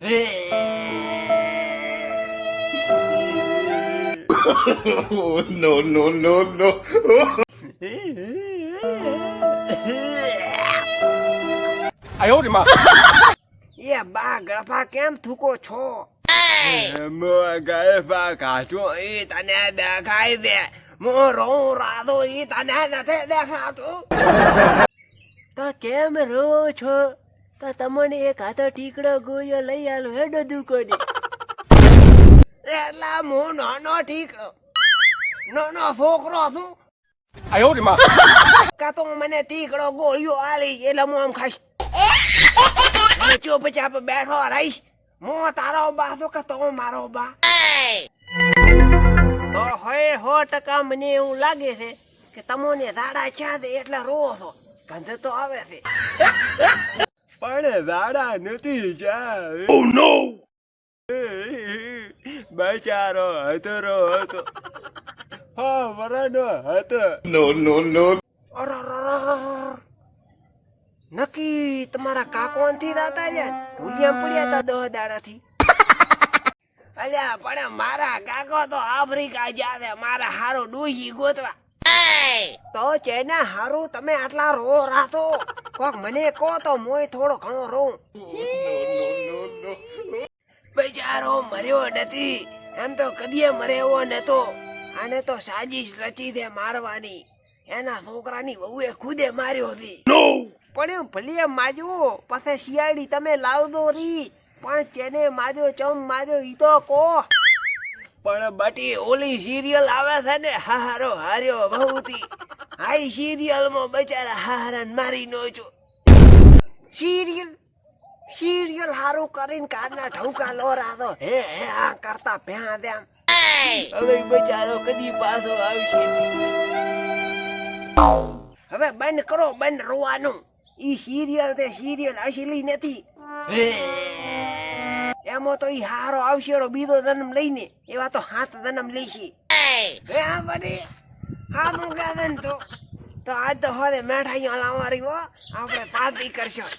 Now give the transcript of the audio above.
No, no, no, no. એ બા ગળફા કેમ થૂકો છો? મો ગળફા કાચો એ તને દેખાય દે મો રો રાધો એ તને નથી દેખાતો. તો કેમ રો છો? તો તમને એક હાથો ટીકડો ગોળીઓ લઈ આલો હેડો દુકોની. એટલા હું નાનો ઠીકડો નાનો છોકરો છું. કા તો મને ટીકડો ગોળીઓ આલી એટલે હું આમ ખાઈશ. અને ચૂપચાપ બેઠો રહીશ. હું તારો બા છું કે તો મારો બા. તો હોય હો ટકા મને એવું લાગે છે કે તમને દાડા ચા દે એટલે રો છો. ગંધ તો આવે છે. પણ દાડા નથી જા ઓ નો બચારો હતરો હતો હા વરાનો હતો નો નો નો. નક્કી તમારા કાકવાનથી દાતા રહ્યા ઢોલિયા પડ્યા હતા દહ દાડાથી અલ્યા પણ મારા કાકો તો આફ્રિકા જ્યાં છે મારા હારો ડૂહી ગોતવા તો ચેના હારું તમે આટલા રો રાતો કોક મને કહો તો મોય થોડો ઘણો રોઉં બેચારો મર્યો નથી. એમ તો કદીએ મરે એવો નતો. આને તો સાજીશ રચી દે મારવાની. એના છોકરાની વહુએ ખુદે માર્યો હતી પણ એમ ભલે માજો પછી શિયાળી તમે લાવદો રી. પણ તેને માર્યો ચમ માર્યો ઈ તો કો. પણ બટી ઓલી સિરિયલ આવે છે ને હારો હાર્યો બહુથી આઈ સિરિયલમાં બચારા હારાને મારી નો છો સિરિયલ સિરિયલ હારું કરીને કારના ઢૌકા લોરા તો હે હે, આ કરતા ભ્યા દેમ. હવે બચારો કદી પાછો આવશે હવે બંધ કરો, બંધ રોવાનું. ઈ સિરિયલ તે સિરિયલ અસલી નથી. એમાં તો ઈ હારો આવશે બીજો જન્મ લઈને. એવા તો હાથ જન્મ લેશે. હે, આ બટી હા તું કહે છે ને તો તો આજ તો હવે મેઠાઈઓ લાવવા રહ્યો આપણે પાર્ટી કરશું.